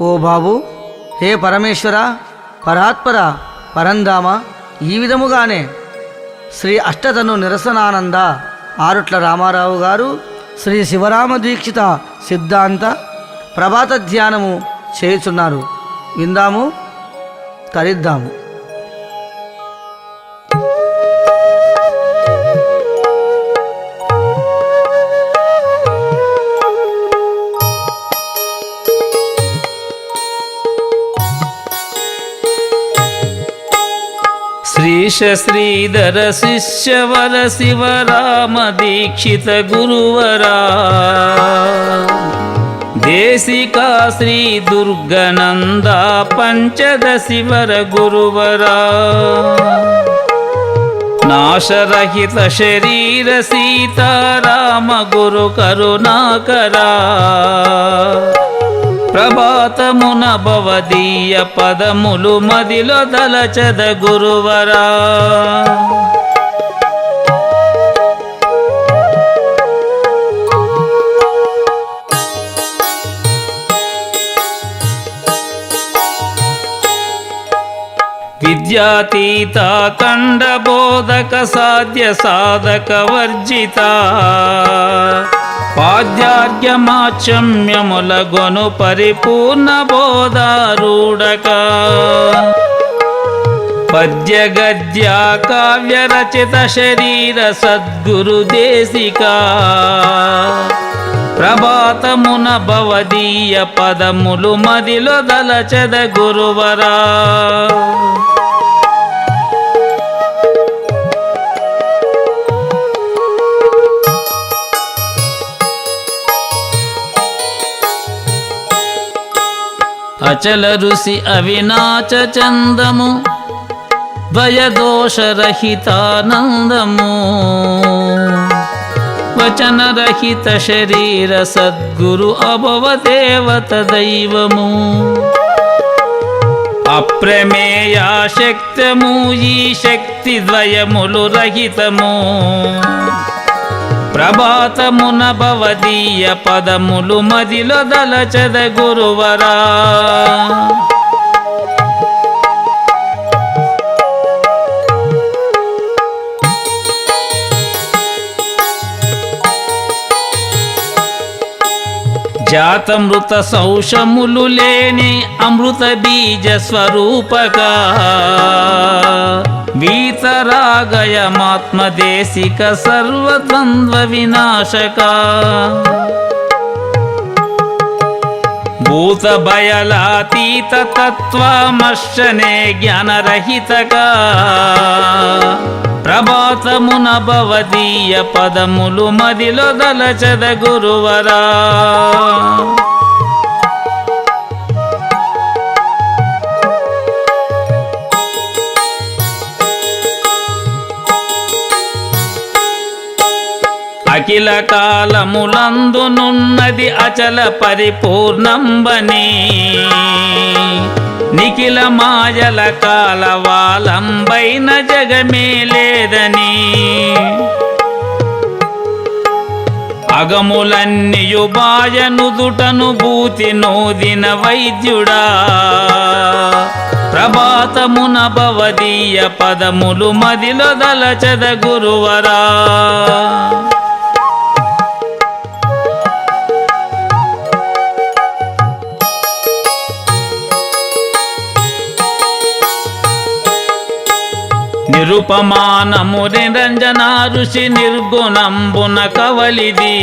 ఓ బాబు హే పరమేశ్వర పరాత్పర పరంధామ ఈ విధముగానే శ్రీ అష్టతను నిరసనానంద ఆరుట్ల రామారావు గారు శ్రీ శివరామ దీక్షిత సిద్ధాంత ప్రభాత ధ్యానము చేయుచున్నారు. విందాము తరిద్దాము. శ్రీశ శ్రీధర శిష్యవర శివరామ దీక్షిత గురువరా. దేశికా శ్రీ దుర్గనంద పంచదశివర గురువరా. నాశరహిత శరీర సీతారామ గురు కరుణాకరా. ప్రభాతమున భవదీయ పదములు మదిలో దలచద గురువరా. విద్యాతీత కండ బోధక సాధ్య సాధక వర్జిత. పాద్యార్ఘ్యమాచమ్యములగొను పరిపూర్ణ బోధారూఢక. పద్య గద్య కావ్య రచిత శరీర సద్గురు దేశిక. ప్రభాతమున భవదీయ పదములు మదిలో దలచద గురువరా. అచల ఋషి అవినాచ చందము ద్వయదోషరహితానందము వచనరహిత శరీర సద్గురు అభవదేవత దైవము. అప్రమేయా శక్తము ఈ శక్తి ద్వయములు రహితము. ప్రభాతమున భవదీయ పదములు మదిలో దలచద గురువరా. జాతమృత సౌషములు లేని అమృత బీజ స్వరూపక. వీతరాగయమాత్మదేశిక సర్వద్వంద్వ వినాశక. భూత భయలాతీత తత్వమశ్చనే జ్ఞానరహితగా ప్రభాతమున భవదీయ పదములు మదిలో దలచద గురువరా. అఖిల కాలములందునున్నది అచల పరిపూర్ణంబనే. నిఖిల మాయల కాలవాలంబైన జగమే లేదని. అగములన్నీయు బాయనుదుటను భూతి నోదిన వైద్యుడా. ప్రభాతమున భవదీయ పదములు మదిలో దలచద గురువరా. నిరుపమానము నిరంజన ఋషి నిర్గుణంబున కవలిది.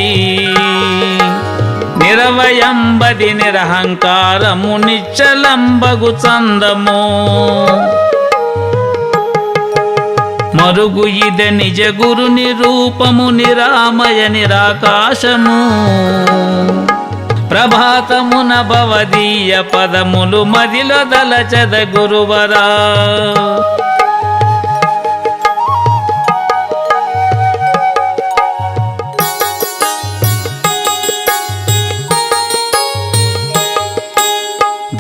నిరవయంబది నిరహంకారము నిచ్చలంబగు చందము. మరుగు ఇద నిజ గురు నిరూపము నిరామయ నిరాకాశము. ప్రభాతమున భవదీయ పదములు మదిలో దలచద గురువరా.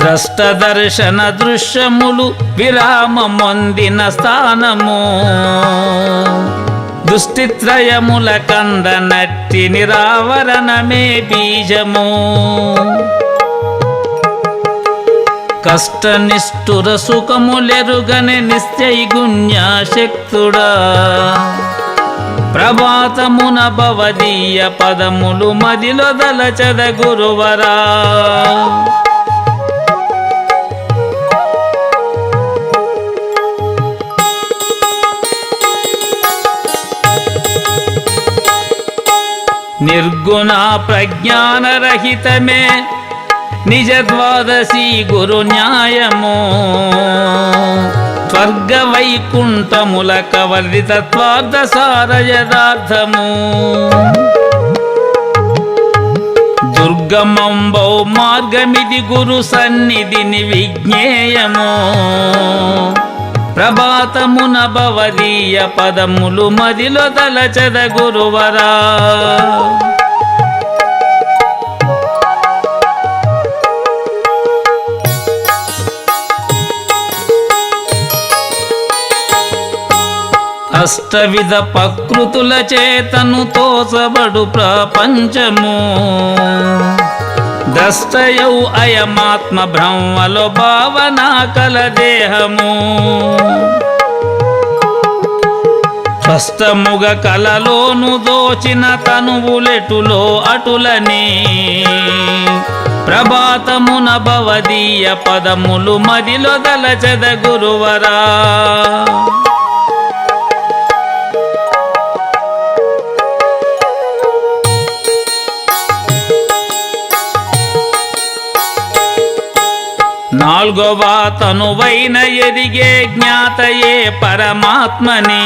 ద్రష్ట దర్శన దృశ్యములు విరామమొందిన స్థానము. దుష్టిత్రయముల కంద నట్టి నిరావరణమే బీజము. కష్ట నిష్ఠుర సుఖములెరుగని నిశ్చైగుణ్యాశక్తుడా. ప్రభాతమున భవదీయ పదములు మదిలో దలచద గురువరా. నిర్గుణ ప్రజ్ఞానరహితమే నిజ ద్వాదశి గురు న్యాయము స్వర్గ వైకుంఠముల కవలి తత్వార్థ దుర్గమంబౌ మార్గమిది గురు సన్నిధిని విజ్ఞేయము ప్రభాతమున భవదీయ పదములు మదిలో తలచద గురువరా అష్టవిధ ప్రకృతుల చేతను తోసబడు ప్రపంచము. దస్తయౌ అయమాత్మ బ్రహ్మలో భావన కల దేహము. స్వస్థముగ కలలోను దోచిన తనువులెటులో అటులని. ప్రభాతమున భవదీయ పదములు మదిలో దలచద గురువరా. నాల్గవ తనువైన ఎదిగే జ్ఞాతయే పరమాత్మని.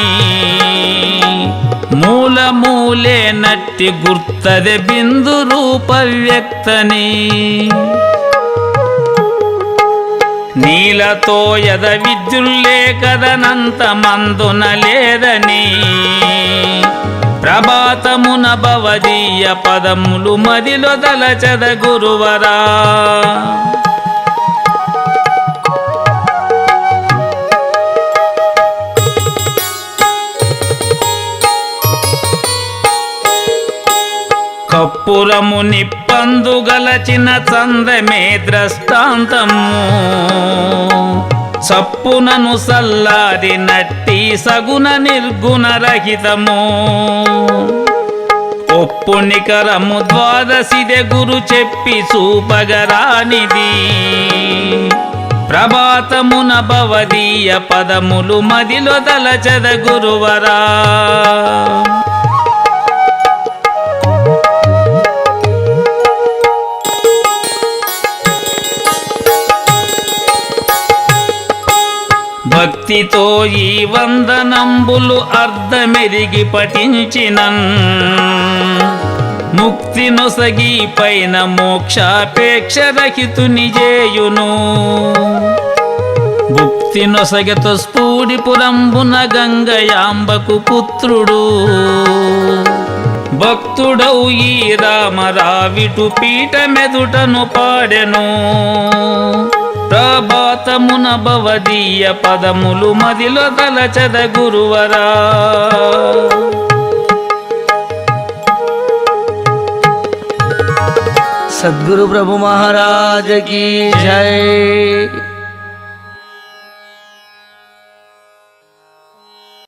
మూల మూలే నట్టి గుర్తದೆ బిందు రూప వ్యక్తని. నీలతో యద విద్యుల్లే కదనంత మందున లేదని. ప్రభాతమున భవదీయ పదములు మదిలో దలచద గురువరా. కప్పురము నిప్పందు గలచిన చందమే ద్రష్టాంతము. సప్పునను సల్లాది నట్టి సగుణ నిర్గుణ రహితము. ఒప్పు నికరము ద్వాదశిదే గురు చెప్పి చూపగరానిది. ప్రభాతమున భవదీయ పదములు మదిలో దలచద గురువరా. భక్తితో ఈ వందనంబులు అర్ధమెరిగి పఠించినన్. ముక్తి నొసగి పైన మోక్షాపేక్ష రహితుని చేయును భుక్తి నొసగతో స్ఫూడిపురంబున గంగయాంబకు పుత్రుడు. భక్తుడౌ ఈ రామరావిటు పీఠ మెదుటను పాడెను. ప్రభాతమున భవదీయ పదములు మదిలో తలచద గురువరా. సద్గురు ప్రభు మహారాజకి జై.